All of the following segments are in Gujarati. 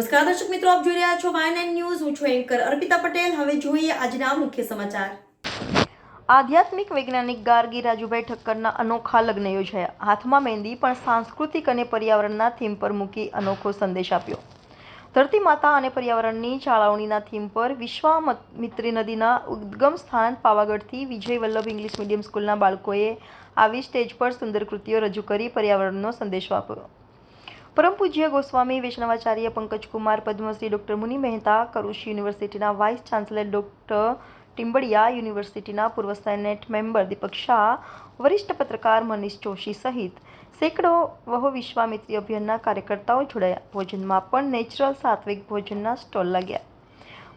નમસ્કાર દર્શક મિત્રો, આપ જોઈ રહ્યા છો વાય નાઇન ન્યૂઝ હું છું એન્કર અર્પિતા પટેલ. હવે જોઈએ આજના મુખ્ય સમાચાર. આધ્યાત્મિક વૈજ્ઞાનિક ગાર્ગી રાજુભાઈ ઠક્કરના અનોખા લગ્ન યોજાયા. હાથમાં મહેંદી પણ સાંસ્કૃતિક અને પર્યાવરણના થીમ પર મૂકી અનોખો સંદેશ આપ્યો. ધરતી માતા અને પર્યાવરણની જાળવણીના થીમ પર વિશ્વામિત્રી નદીના ઉદ્ગમ સ્થાન પાવાગઢથી વિજય વલ્લભ ઇંગ્લિશ મીડિયમ સ્કૂલના બાળકોએ આવી સ્ટેજ પર સુંદર કૃતિઓ રજૂ કરી પર્યાવરણનો સંદેશો આપ્યો. પરમ પૂજ્ય ગોસ્વામી, વૈષ્ણવાચાર્ય પંકજકુમાર પદ્મશ્રી ડૉક્ટર મુનિ મહેતા, કરુષ યુનિવર્સિટીના વાઇસ ચાન્સેલર ડૉક્ટર ટિમ્બડિયા યુનિવર્સિટીના પૂર્વ સેનેટ મેમ્બર દીપક શાહ, વરિષ્ઠ પત્રકાર મનીષ જોશી સહિત સેંકડો વહુ વિશ્વામિત્રી અભિયાનના કાર્યકર્તાઓ જોડાયા. ભોજનમાં પણ નેચરલ સાત્વિક ભોજનના સ્ટોલ લાગ્યા.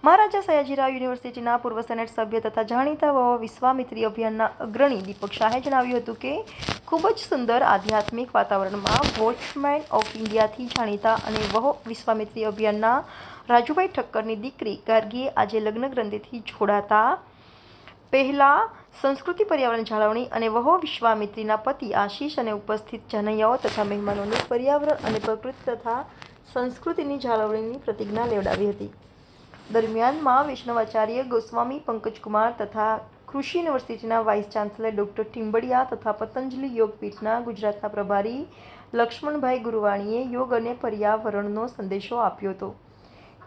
મહારાજા સયાજીરાવ યુનિવર્સિટીના પૂર્વ સેનેટ સભ્ય તથા જાણીતા વહો વિશ્વામિત્રી અભિયાનના અગ્રણી દીપક શાહે જણાવ્યું હતું કે ખૂબ જ સુંદર આધ્યાત્મિક વાતાવરણમાં વોચમેન ઓફ ઇન્ડિયાથી જાણીતા અને વહ વિશ્વામિત્રી અભિયાનના રાજુભાઈ ઠક્કરની દીકરી ગાર્ગીએ આજે લગ્ન ગ્રંથિથી જોડાતા પહેલા સંસ્કૃતિ પર્યાવરણ જાળવણી અને વહો વિશ્વામિત્રીના પતિ આશીષ અને ઉપસ્થિત જાનૈયાઓ તથા મહેમાનોને પર્યાવરણ અને પ્રકૃતિ તથા સંસ્કૃતિની જાળવણીની પ્રતિજ્ઞા લેવડાવી હતી. દરમિયાનમાં વૈષ્ણવાચાર્ય ગોસ્વામી પંકજકુમાર તથા કૃષિ યુનિવર્સિટીના વાઇસ ચાન્સેલર ડૉક્ટર ટિમ્બડિયા તથા પતંજલિ યોગપીઠના ગુજરાતના પ્રભારી લક્ષ્મણભાઈ ગુરવાણીએ યોગ અને પર્યાવરણનો સંદેશો આપ્યો હતો.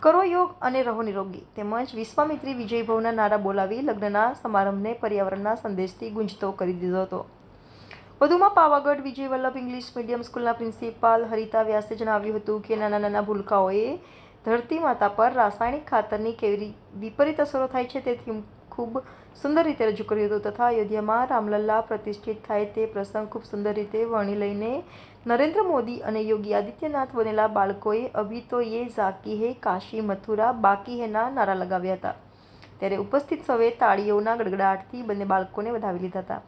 કરો યોગ અને રહો નિરોગી, તેમજ વિશ્વામિત્રી વિજયભવના નારા બોલાવી લગ્નના સમારંભને પર્યાવરણના સંદેશથી ગુંજતો કરી દીધો હતો. વધુમાં પાવાગઢ વિજય વલ્લભ ઇંગ્લિશ મીડિયમ સ્કૂલના પ્રિન્સિપાલ હરિતા વ્યાસે જણાવ્યું હતું કે નાના નાના ભૂલકાઓએ ધરતી માતા પર રાસાયણિક ખાતરની કેવી વિપરીત અસરો થાય છે તે થીમ ખૂબ સુંદર રીતે રજૂ કર્યું હતું તથા અયોધ્યામાં રામલલ્લા પ્રતિષ્ઠિત થાય તે પ્રસંગ ખૂબ સુંદર રીતે વર્ણી લઈને નરેન્દ્ર મોદી અને યોગી આદિત્યનાથ બનેલા બાળકોએ અભી તો યે ઝાકી હે, કાશી, મથુરા, બાકી હેના નારા લગાવ્યા હતા. ત્યારે ઉપસ્થિત સૌએ તાળીઓના ગડગડાટથી બંને બાળકોને વધાવી લીધા હતા.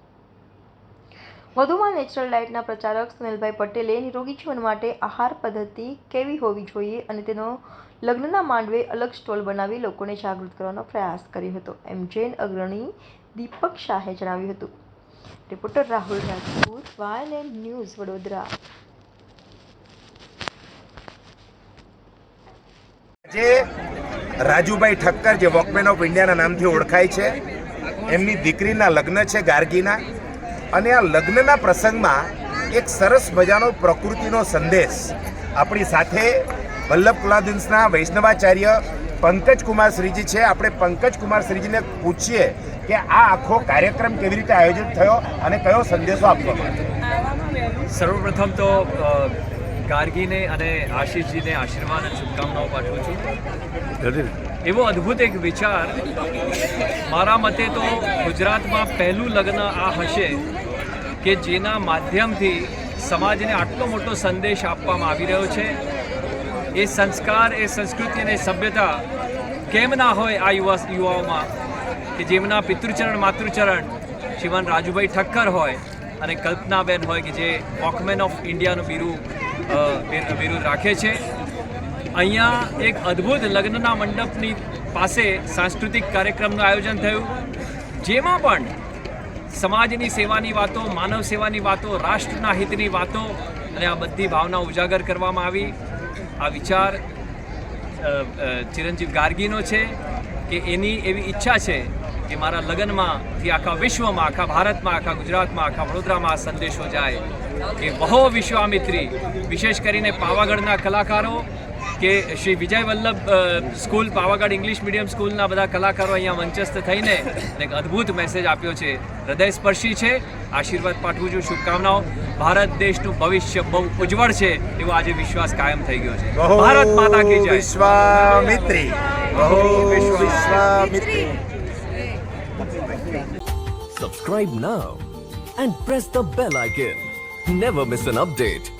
વધુમાં નેચરલ ડાયટના પ્રચારક સુનિલભાઈ પટેલે નિરોગી જીવન માટે આહાર પદ્ધતિ કેવી હોવી જોઈએ અને તેનો લગ્નના માંડવે અલગ સ્ટોલ બનાવી લોકોને જાગૃત કરવાનો પ્રયાસ કર્યો હતો. એમ જૈન અગ્રણી દીપક શાહે જણાવ્યું હતું. Reporter Rahul Rajput, YNN news, Vadodara. જે રાજુભાઈ ઠક્કર, જે વોકમેન ઓફ ઇન્ડિયાના નામથી ઓળખાય છે, એમની દીકરીના લગ્ન છે ગાર્ગીના, અને આ લગ્નના પ્રસંગમાં એક સરસ મજાનો પ્રકૃતિનો સંદેશ આપણી સાથે વલ્લભ કુલાદિન્સના વૈષ્ણવાચાર્ય પંકજ કુમાર શ્રીજી છે. આપણે પંકજ કુમાર શ્રીજીને પૂછીએ કે આ આખો કાર્યક્રમ કેવી રીતે આયોજિત થયો અને કયો સંદેશો આપવો સર્વપ્રથમ તો ગાર્ગીને અને આશીષજીને આશીર્વાદ અને શુભકામનાઓ પાઠવું છું. એવો અદ્ભુત એક વિચાર મારા મતે તો ગુજરાતમાં પહેલું લગ્ન આ હશે કે જેના માધ્યમથી સમાજને આટલો મોટો સંદેશ આપવામાં આવી રહ્યો છે. એ સંસ્કાર, એ સંસ્કૃતિ અને સભ્યતા કેમ ના હોય આ યુવા યુવાઓમાં? કે જેમના પિતૃચરણ, માતૃચરણ શ્રીમાન રાજુભાઈ ઠક્કર હોય અને કલ્પનાબેન હોય કે જે વોકમેન ઓફ ઇન્ડિયાનું બિરુદ બિરુદ રાખે છે. અહીંયા એક અદ્ભુત લગ્નના મંડપની પાસે સાંસ્કૃતિક કાર્યક્રમનું આયોજન થયું. જેમાં પણ સમાજની સેવાની વાતો, માનવ સેવાની વાતો, રાષ્ટ્રના હિતની વાતો અને આ બધી ભાવના ઉજાગર કરવામાં આવી. આ વિચાર ચિરંજીવ ગાર્ગીનો છે કે એની એવી ઈચ્છા છે કે મારા લગ્નમાંથી આખા વિશ્વમાં, આખા ભારતમાં, આખા ગુજરાતમાં, આખા વડોદરામાં આ સંદેશો જાય કે બહો વિશ્વામિત્રી. વિશેષ કરીને પાવાગઢના કલાકારો કે Shri Vijay Vallabh school Pavagadh English medium સ્કૂલના બધા કલાકારો અહીંયા મંચસ્થ થઈને એક અદ્ભુત મેસેજ આપ્યો છે. હૃદયસ્પર્શી છે. આશીર્વાદ પાઠવું છું. શુભકામનાઓ. ભારત દેશનું ભવિષ્ય બહુ ઉજ્જવળ છે એવો આજે વિશ્વાસ કાયમ થઈ ગયો છે. ભારત માતા કી જય. વિશ્વામિત્રી. બહુ Vishwamitri. Subscribe now and press the bell icon. Never miss an update.